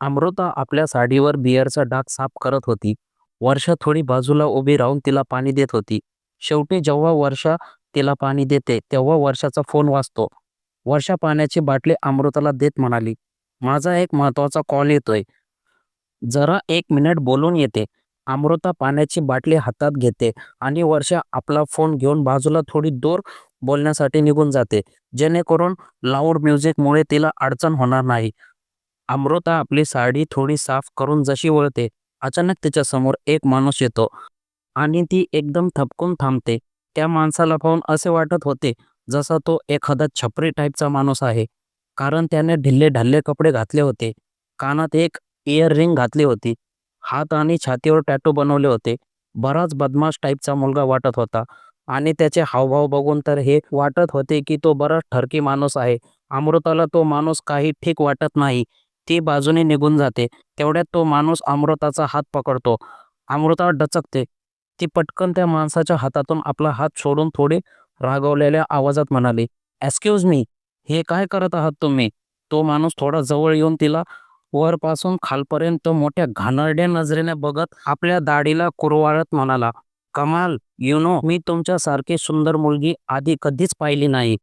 अमृता आपल्या साडीवर बियरचा डाग साफ करत होती. वर्षा थोडी बाजूला उभी राहून तिला पाणी देत होती. शेवटी जेव्हा वर्षा तिला पाणी देते तेव्हा वर्षाचा फोन वाजतो. वर्षा पाण्याची बाटली अमृताला देत म्हणाली, माझा एक महत्त्वाचा कॉल येतोय. जरा एक मिनिट बोलून येते. अमृता पाण्याची बाटली हातात घेते आणि वर्षा आपला फोन घेऊन बाजूला थोडी दूर बोलण्यासाठी निघून जाते, जेणेकरून लाऊड म्युझिकमुळे तिला अडचण होणार नाही. अमृता आपली साडी थोडी साफ करून जशी वळते, अचानक तिच्यासमोर एक माणूस येतो आणि ती एकदम थपकून थांबते. त्या माणसाला पाहून असे वाटत होते जसा तो एखादा छपरी टाईपचा माणूस आहे. कारण त्याने ढिल्ले-ढाल्ले कपडे घातले होते, कानात एक इयर रिंग घातली होती, हात आणि छातीवर टॅटू बनवले होते. बराच बदमाश टाईपचा मुलगा वाटत होता आणि त्याचे हावभाव बघून तर हे वाटत होते की तो बराच ठरकी माणूस आहे. अमृताला तो माणूस काही ठीक वाटत नाही. ती बाजूने निघून जाते. तेवढ्यात तो माणूस अमृताचा हात पकडतो. अमृता डचकते. ती पटकन त्या माणसाच्या हातातून आपला हात सोडून थोडी रागवलेल्या आवाजात म्हणाली, एक्सक्यूज मी, हे काय करत आहात तुम्ही? तो माणूस थोडा जवळ येऊन तिला वरपासून खालपर्यंत मोठ्या घाणेरड्या नजरेने बघत आपल्या दाढीला कुरवाळत म्हणाला, कमाल, यू नो, मी तुमच्यासारखी सुंदर मुलगी आधी कधीच पाहिली नाही.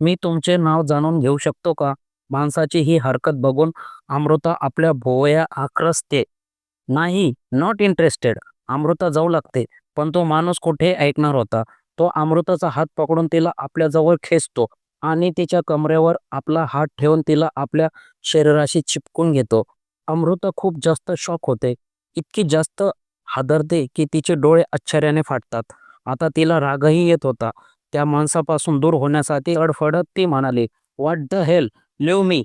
मी तुमचे नाव जाणून घेऊ शकतो का? माणसाची ही हरकत बघून अमृता आपल्या भोवया आक्रसते. नाही, नॉट इंटरेस्टेड. अमृता जाऊ लागते, पण तो माणूस कुठे ऐकणार होता. तो अमृताचा हात पकडून तिला आपल्याजवळ खेचतो आणि तिच्या कमरेवर आपला हात ठेवून तिला आपल्या शरीराशी चिपकून घेतो. अमृता खूप जास्त शॉक होते. इतकी जास्त हादरते की तिचे डोळे आश्चर्याने फाटतात. आता तिला रागही येत होता. त्या माणसापासून दूर होण्यासाठी अडफडत ती म्हणाली, व्हॉट द हेल, मी.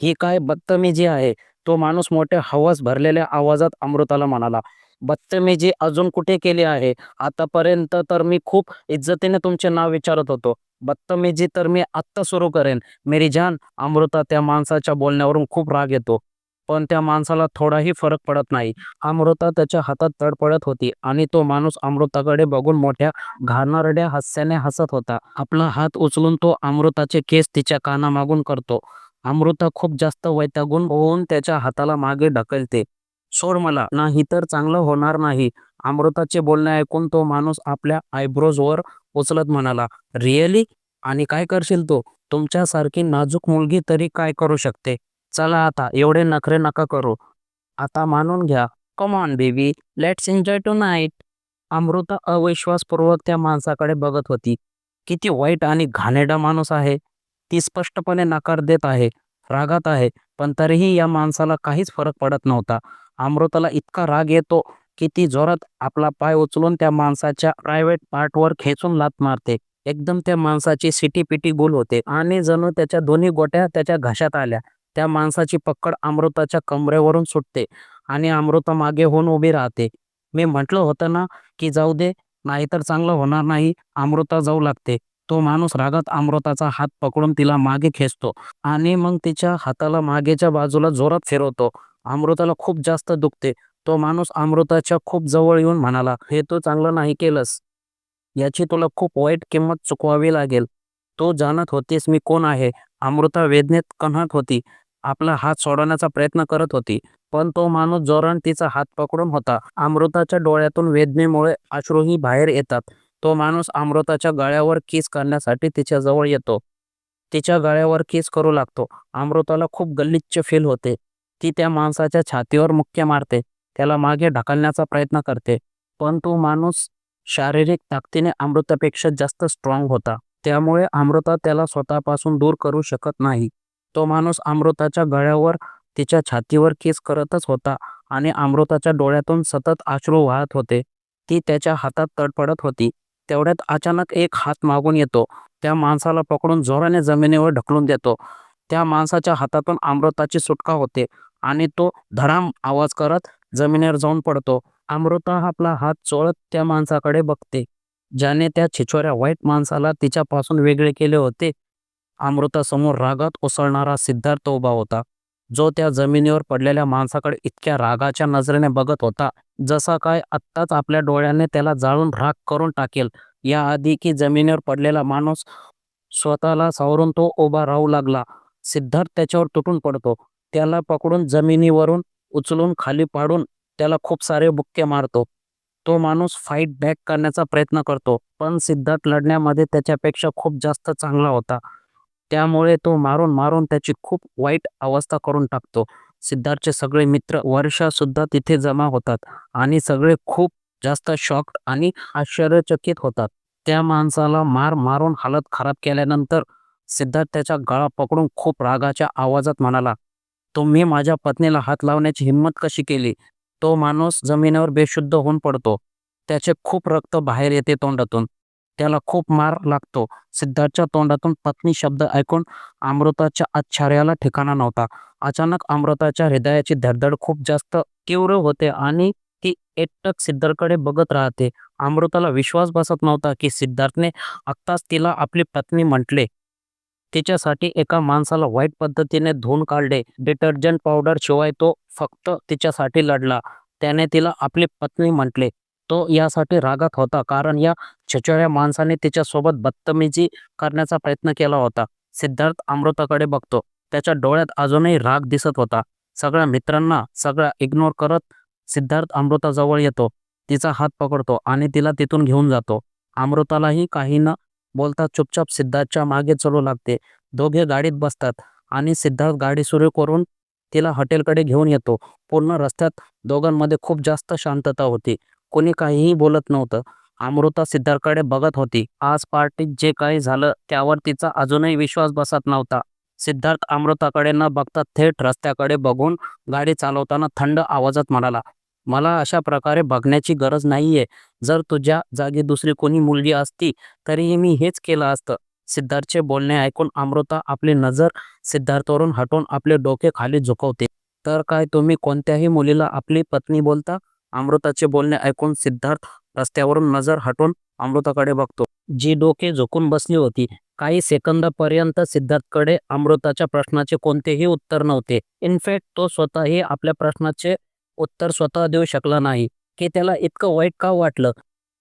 ही काय बत्तमीजी आहे? तो माणूस मोठ्या हवास भरलेल्या आवाजात अमृताला म्हणाला, बत्तमीजी अजून कुठे केली आहे? आतापर्यंत तर मी खूप इज्जतीने तुमचे नाव विचारत होतो. बत्तमीजी तर मी आत्ता सुरू करेन. मेरी जान. अमृता त्या माणसाच्या बोलण्यावरून खूप राग येतो. पण त्या माणसाला थोडाही फरक पडत नाही. अमृता त्याच्या हातात तडफडत होती आणि तो माणूस अमृताकडे बघून मोठ्या घाणरड्या हास्याने हसत होता. आपला हात उचलून तो अमृताचे केस तिच्या कानामागून करतो. अमृता खूप जास्त वैतागून होऊन त्याच्या हाताला मागे ढकलते. सोड मला, नाही तर चांगलं होणार नाही. अमृताचे बोलणे ऐकून तो माणूस आपल्या आयब्रोज वर उचलत म्हणाला, रिअली? आणि काय करशील तू? तुमच्यासारखी नाजूक मुलगी तरी काय करू शकते? चला आता, एवढे नखरे नका करू. आता मानून घ्या. Come on baby, let's enjoy tonight Amrita अविश्वासपूर्वक त्या माणसाकडे बघत होती. किती वाईट आणि घाणेडा माणूस आहे. ती स्पष्टपणे नकार देत आहे, रागात आहे, पण तरीही या माणसाला काहीच फरक पडत नव्हता. अमृताला इतका राग येतो की ती जोरात आपला पाय उचलून त्या माणसाच्या प्रायव्हेट पार्टवर खेचून लात मारते. एकदम त्या माणसाची सिटीपिटी गुल होते आणि जणू त्याच्या दोन्ही गोट्या त्याच्या घशात आल्या. त्या माणसाची पकड अमृताच्या कमरेवरून सुटते आणि अमृता मागे होऊन उभी राहते. मी म्हटलं होतं ना की जाऊ दे, नाहीतर चांगलं होणार नाही. अमृता जाऊ लागते. तो माणूस रागात अमृताचा हात पकडून तिला मागे खेचतो आणि मग तिच्या हाताला मागेच्या बाजूला जोरात फिरवतो. अमृताला खूप जास्त दुखते. तो माणूस अमृताच्या खूप जवळ येऊन म्हणाला, हे तू चांगलं नाही केलंस. याची तुला खूप वाईट किंमत चुकवावी लागेल. तू जाणत होतीस मी कोण आहे? अमृता वेदनेत कण्हत होती. आपला हात सोडवण्याचा प्रयत्न करत होती, पण तो माणूस जोरण तिचा हात पकडून होता. अमृताच्या डोळ्यातून वेदनेमुळे अश्रूही बाहेर येतात. तो माणूस अमृताच्या गळ्यावर किस करण्यासाठी तिच्याजवळ येतो. तिच्या गळ्यावर किस करू लागतो. अमृताला खूप गल्लिच्छ फील होते. ती त्या माणसाच्या छातीवर मुक्के मारते. त्याला मागे ढकलण्याचा प्रयत्न करते. पण तो माणूस शारीरिक ताकदीने अमृतापेक्षा जास्त स्ट्रॉंग होता. त्यामुळे अमृता त्याला स्वतःपासून दूर करू शकत नाही. तो माणूस अमृताच्या गळ्यावर तिच्या छातीवर केस करतच होता आणि अमृताच्या डोळ्यातून सतत अश्रू वाहत होते. ती त्याच्या हातात तडफडत होती. तेवढ्यात अचानक एक हात मागून येतो. त्या माणसाला पकडून जोराने जमिनीवर ढकलून देतो. त्या माणसाच्या हातातून अमृताची सुटका होते आणि तो धराम आवाज करत जमिनीवर जाऊन पडतो. अमृता आपला हात चोळत त्या माणसाकडे बघते, ज्याने त्या छिछोऱ्या वाईट माणसाला तिच्यापासून वेगळे केले होते. अमृतासमोर रागात उसळणारा सिद्धार्थ उभा होता, जो त्या जमिनीवर पडलेल्या माणसाकडे इतक्या रागाच्या नजरेने बघत होता, जसा काय आत्ताच आपल्या डोळ्याने त्याला जाळून राग करून टाकेल. याआधी की जमिनीवर पडलेला माणूस स्वतःला सावरून तो उभा राहू लागला. सिद्धार्थ त्याच्यावर तुटून पडतो. त्याला पकडून जमिनीवरून उचलून खाली पाडून त्याला खूप सारे बुक्के मारतो तो माणूस फाईट बॅक करण्याचा प्रयत्न करतो पण सिद्धार्थ लढण्यामध्ये त्याच्यापेक्षा खूप जास्त चांगला होता. त्यामुळे तो मारून मारून त्याची खूप वाईट अवस्था करून टाकतो. सिद्धार्थचे सगळे मित्र वर्षा सुद्धा तिथे जमा होतात आणि सगळे खूप जास्त शॉक्ड आणि आश्चर्यचकित होतात. त्या माणसाला मार मारून हालत खराब केल्यानंतर सिद्धार्थ त्याचा गळा पकडून खूप रागाच्या आवाजात म्हणाला तुम्ही माझ्या पत्नीला हात लावण्याची हिंमत कशी केली? तो माणूस जमिनीवर बेशुद्ध होऊन पडतो. त्याचे खूप रक्त बाहेर येते तोंडातून. त्याला खूप मार लागतो. सिद्धार्थच्या तोंडातून पत्नी शब्द ऐकून अमृताच्या आश्चर्याला ठिकाणा नव्हता. अचानक अमृताच्या हृदयाची धडधड खूप जास्त तीव्र होते आणि ती एकटक सिद्धार्थकडे बघत राहते. अमृताला विश्वास बसत नव्हता की सिद्धार्थने आत्ताच तिला आपली पत्नी म्हटले. तिच्यासाठी एका माणसाला वाईट पद्धतीने धुवून काढले. डिटर्जंट पावडर शिवाय तो फक्त तिच्यासाठी लढला. त्याने तिला आपली पत्नी म्हटले. तो यासाठी रागात होता कारण या छचोऱ्या माणसाने तिच्यासोबत बदतमीजी करण्याचा प्रयत्न केला होता. सिद्धार्थ अमृताकडे बघतो. त्याच्या डोळ्यात अजूनही राग दिसत होता. सगळ्या मित्रांना सगळ्या इग्नोर करत सिद्धार्थ अमृताजवळ येतो. तिचा हात पकडतो आणि तिला तिथून घेऊन जातो. अमृतालाही काही न बोलता चुपचाप सिद्धार्थच्या मागे चलू लागते. दोघे गाडीत बसतात आणि सिद्धार्थ गाडी सुरू करून तिला हॉटेलकडे घेऊन येतो. पूर्ण रस्त्यात दोघांमध्ये खूप जास्त शांतता होती. कोणी काहीही बोलत नव्हतं. अमृता सिद्धार्थकडे बघत होती. आज पार्टीत जे काही झालं त्यावर तिचा अजूनही विश्वास बसत नव्हता. सिद्धार्थ अमृताकडे न बघता थेट रस्त्याकडे बघून गाडी चालवताना थंड आवाजात म्हणाला मला अशा प्रकारे बघण्याची गरज नाहीये. जर तुझ्या जागी दुसरी कोणी मुलगी असती तरीही मी हेच केलं असतं. सिद्धार्थचे बोलणे ऐकून अमृता आपली नजर सिद्धार्थवरून हटवून आपले डोके खाली झुकवते. तर काय तुम्ही कोणत्याही मुलीला आपली पत्नी बोलता? अमृताचे बोलणे ऐकून सिद्धार्थ रस्त्यावरून नजर हटवून अमृताकडे बघतो. जी डोके झुकून बसली होती काही सेकंदापर्यंत सिद्धार्थकडे अमृताच्या प्रश्नाचे कोणतेही उत्तर नव्हते. इनफॅक्ट तो स्वतःही आपल्या प्रश्नाचे उत्तर स्वतः देऊ शकला नाही की त्याला इतकं वाईट का वाटलं?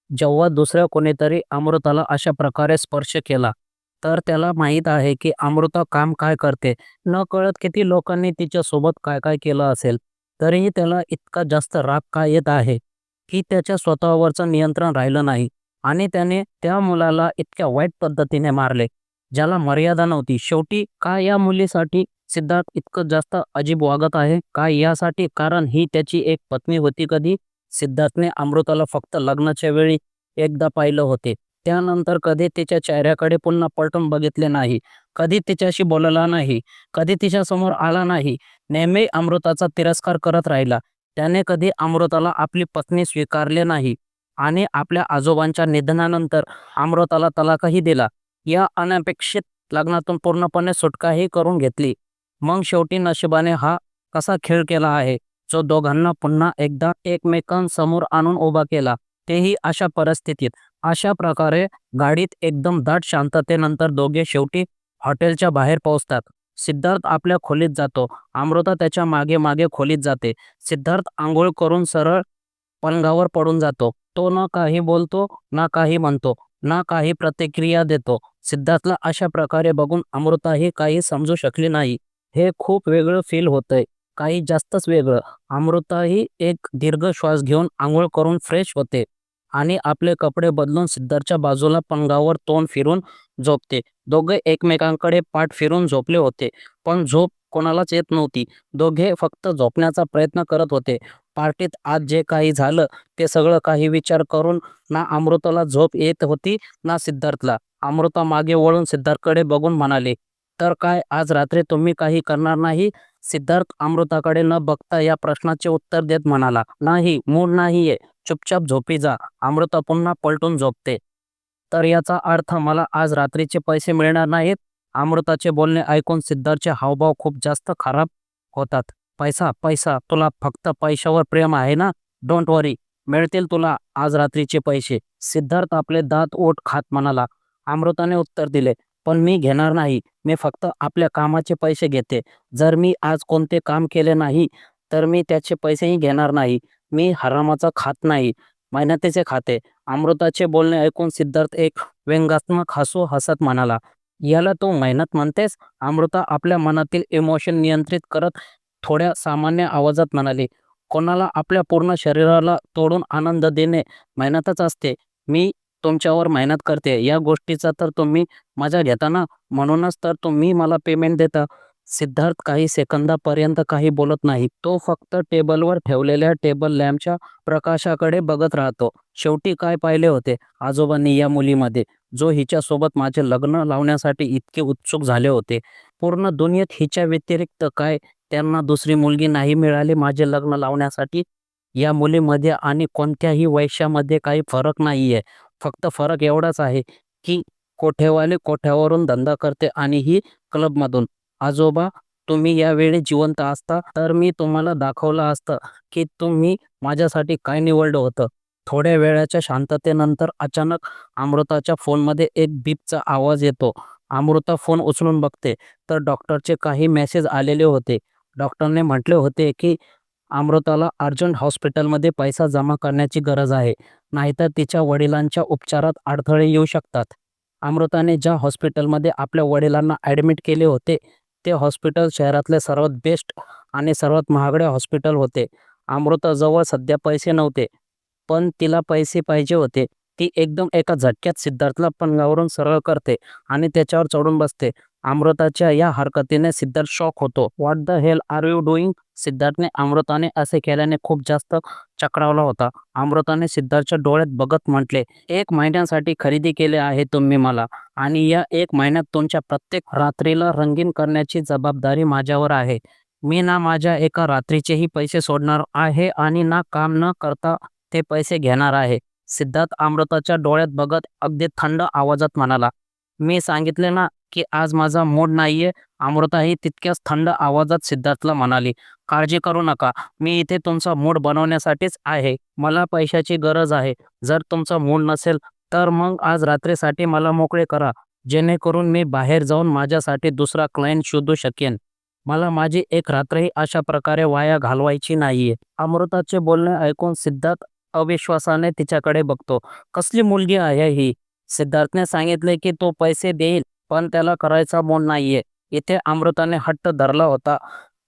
जेव्हा दुसऱ्या कोणीतरी अमृताला अशा प्रकारे स्पर्श केला तर त्याला माहीत आहे की अमृता काम काय करते. न कळत किती लोकांनी तिच्यासोबत काय काय केलं असेल तरीही त्याला इतका जास्त राग का येत आहे की त्याच्या स्वतःवरचं नियंत्रण राहिलं नाही. आणि त्याने त्या मुलाला इतक्या वाईट पद्धतीने मारले ज्याला मर्यादा नव्हती. शेवटी का या मुलीसाठी सिद्धार्थ इतकं जास्त अजीब वागत आहे का यासाठी? कारण ही त्याची एक पत्नी होती कधी? सिद्धार्थने अमृताला फक्त लग्नाच्या वेळी एकदा पाहिलं होते. त्यानंतर कधी तिच्या चेहऱ्याकडे पुन्हा पलटून बघितले नाही. कधी तिच्याशी बोलला नाही. कधी तिच्यासमोर आला नाही. नेहमी अमृताचा तिरस्कार करत राहिला. त्याने कधी अमृताला आपली पत्नी स्वीकारले नाही आणि आपल्या आजोबांच्या निधनानंतर अमृताला तलाकही दिला. या अनपेक्षित लग्नातून पूर्णपणे सुटकाही करून घेतली. मग शेवटी नशिबाने हा कसा खेळ केला आहे? जो दोघांना पुन्हा एकदा एकमेकांसमोर आणून उभा केला तेही अशा परिस्थितीत. अशा प्रकारे गाडीत एकदम दाट शांततेनंतर दोघे शेवटी हॉटेलच्या बाहेर पोहोचतात. सिद्धार्थ आपल्या खोलीत जातो. अमृता त्याच्यामागे मागे खोलीत जाते. सिद्धार्थ आंघोळ करून सरळ पलंगावर पडून जातो. तो ना काही बोलतो ना काही म्हणतो ना काही प्रतिक्रिया देतो. सिद्धार्थला अशा प्रकारे बघून अमृताही काही समजू शकली नाही. हे खूप वेगळं फील होतंय. काही जास्तच वेगळं. अमृताही एक दीर्घ श्वास घेऊन आंघोळ करून फ्रेश होते आणि आपले कपडे बदलून सिद्धार्थच्या बाजूला पंगावर तोंड फिरून झोपते. दोघे एकमेकांकडे पाठ फिरून झोपले होते पण झोप कोणालाच येत नव्हती. दोघे फक्त झोपण्याचा प्रयत्न करत होते. पार्टीत आज जे काही झालं ते सगळं काही विचार करून ना अमृताला झोप येत होती ना सिद्धार्थला अमृता मागे वळून सिद्धार्थकडे बघून म्हणाले तर काय आज रात्री तुम्ही काही करणार नाही? सिद्धार्थ अमृताकडे न बघता या प्रश्नाचे उत्तर देत म्हणाला नाही मूड नाहीये. चुपचाप झोपी जा. अमृता पुन्हा पलटून झोपते. तर याचा अर्थ मला आज रात्रीचे पैसे मिळणार नाहीत. अमृताचे बोलणे ऐकून सिद्धार्थचे हावभाव खूप जास्त खराब होतात. पैसा पैसा तुला फक्त पैशावर प्रेम आहे ना? Don't worry. मिळतील तुला आज रात्रीचे पैसे. सिद्धार्थ आपले दात ओठ खात म्हणाला. अमृताने उत्तर दिले पण मी घेणार नाही. मी फक्त आपल्या कामाचे पैसे घेते. जर मी आज कोणते काम केले नाही तर मी त्याचे पैसेही घेणार नाही. मी हरामाचा खात नाही. मेहनतीचे खाते. अमृताचे बोलणे ऐकून सिद्धार्थ एक व्यंगात्मक हसू हसत म्हणाला याला तू मेहनत म्हणतेस? अमृता आपल्या मनातील इमोशन नियंत्रित करत थोड्या सामान्य आवाजात म्हणाली कोणाला आपल्या पूर्ण शरीराला तोडून आनंद देणे मेहनतच असते. मी तुमच्यावर मेहनत करते. या गोष्टीचा तर तुम्ही मजा घेता ना? म्हणूनच तर तुम्ही मला पेमेंट देता. सिद्धार्थ काही सेकंदापर्यंत काही बोलत नाही. तो फक्त टेबलवर ठेवलेल्या टेबल लॅम्पच्या प्रकाशाकडे बघत राहतो. शेवटी काय पाहिले होते? आजोबांनी या मुलीमध्ये जो हिच्यासोबत माझे लग्न लावण्यासाठी इतके उत्सुक झाले होते. पूर्ण दुनियेत हिच्या व्यतिरिक्त काय त्यांना दुसरी मुलगी नाही मिळाली माझे लग्न लावण्यासाठी? या मुलीमध्ये आणि कोणत्याही वैश्यामध्ये काही फरक नाही आहे फक्त फरक एवढाच आहे की कोठेवाले कोठ्यावरून धंदा करते आणि ही क्लबमधून. आजोबा तुम्ही यावेळी जिवंत असता तर मी तुम्हाला दाखवलं असतं की तुम्ही माझ्यासाठी काय निवडलं होतं. थोड्या वेळाच्या शांततेनंतर अचानक अमृताच्या फोनमध्ये एक बीपचा आवाज येतो. अमृता फोन उचलून बघते. तर डॉक्टरचे काही मेसेज आलेले होते. डॉक्टरने म्हटले होते की अमृताला अर्जंट हॉस्पिटलमध्ये पैसा जमा करण्याची गरज आहे नाहीतर तिच्या वडिलांच्या उपचारात अडथळे येऊ शकतात. अमृताने ज्या हॉस्पिटलमध्ये आपल्या वडिलांना ॲडमिट केले होते ते हॉस्पिटल शहरातले सर्वात बेस्ट आणि सर्वात महागडे हॉस्पिटल होते. अमृताजवळ सध्या पैसे नव्हते पण तिला पैसे पाहिजे होते. ती एकदम एका झटक्यात सिद्धार्थला पणगावरून सरळ करते आणि त्याच्यावर चढून बसते. अमृताच्या या हरकतीने सिद्धार्थ शॉक होतो. What the hell are you doing सिद्धार्थने अमृताने असे केल्याने खूप जास्त चक्रावला होता. अमृताने सिद्धार्थच्या डोळ्यात बघत म्हटले एक महिन्यासाठी खरेदी केले आहे तुम्ही मला आणि या एक महिन्यात तुमच्या प्रत्येक रात्रीला रंगीन करण्याची जबाबदारी माझ्यावर आहे. मी ना माझ्या एका रात्रीचेही पैसे सोडणार आहे आणि ना काम न करता ते पैसे घेणार आहे. सिद्धार्थ अमृताच्या डोळ्यात बघत अगदी थंड आवाजात म्हणाला मी सांगितले ना की आज माझा मूड नाहीये. अमृताही तितक्याच थंड आवाजात सिद्धार्थला म्हणाली काळजी करू नका. मी इथे तुमचा मूड बनवण्यासाठीच आहे. मला पैशाची गरज आहे. जर तुमचा मूड नसेल तर मग आज रात्रीसाठी मला मोकळे करा. जेणेकरून मी बाहेर जाऊन माझ्यासाठी दुसरा क्लायंट शोधू शकेन. मला माझी एक रात्रही अशा प्रकारे वाया घालवायची नाहीये. अमृताचे बोलणे ऐकून सिद्धार्थ अविश्वासाने तिच्याकडे बघतो. कसली मुलगी आहे ही? सिद्धार्थने सांगितले की तो पैसे देईल. पण त्याला करायचा मन नाहीये. इथे अमृताने हट्ट धरला होता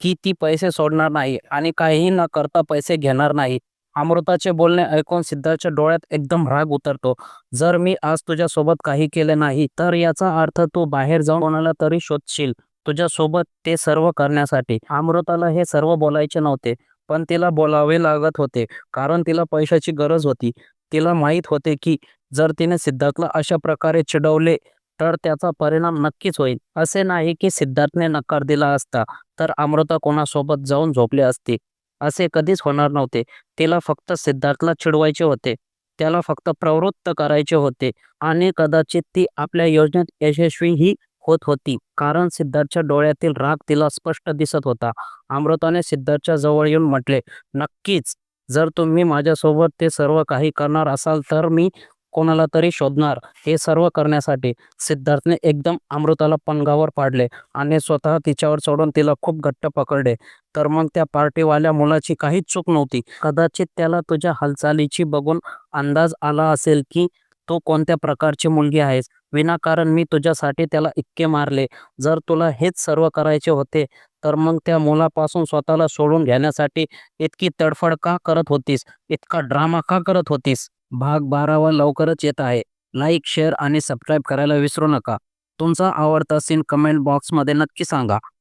की ती पैसे सोडणार नाही आणि काहीही न करता पैसे घेणार नाही. अमृताचे बोलणे ऐकून सिद्धार्थच्या डोळ्यात एकदम राग उतरतो. जर मी आज तुझ्या सोबत काही केले नाही तर याचा अर्थ तू बाहेर जाऊन कोणाला तरी शोधशील तुझ्यासोबत ते सर्व करण्यासाठी. अमृताला हे सर्व बोलायचे नव्हते पण तिला बोलावे लागत होते कारण तिला पैशाची गरज होती. तिला माहीत होते की जर तिने सिद्धार्थला अशा प्रकारे चिडवले तर त्याचा परिणाम नक्कीच होईल. असे नाही की सिद्धार्थने नकार दिला असता तर अमृता कोणासोबत जाऊन झोपले असते. असे कधीच होणार नव्हते. तिला फक्त सिद्धार्थला चिडवायचे होते. त्याला फक्त प्रवृत्त करायचे होते आणि कदाचित ती आपल्या योजनेत यशस्वीही होत होती. कारण सिद्धार्थच्या डोळ्यातील राग तिला स्पष्ट दिसत होता. अमृताने सिद्धार्थच्या जवळ येऊन म्हटले नक्कीच. जर तुम्ही माझ्यासोबत ते सर्व काही करणार असाल तर मी कोणाला तरी शोधणार. हे सर्व करण्यासाठी सिद्धार्थने एकदम अमृताला पणगावर पाडले आणि स्वतः तिच्यावर चढून तिला खूप घट्ट पकडले. तर मग त्या पार्टीवाल्या मुलाची काहीच चूक नव्हती. कदाचित त्याला तुझ्या हालचालीची बघून अंदाज आला असेल की तू कोणत्या प्रकारची मुलगी आहेस. विनाकारण मी तुझ्यासाठी त्याला इतके मारले. जर तुला हेच सर्व करायचे होते तर मग त्या मुलापासून स्वतःला सोडून घेण्यासाठी इतकी तडफड का करत होतीस? इतका ड्रामा का करत होतीस? भाग बारावा लवकरच येत आहे. लाईक शेअर आणि सबस्क्राईब करायला विसरू नका. तुमचा आवडता सीन कमेंट बॉक्समध्ये नक्की सांगा.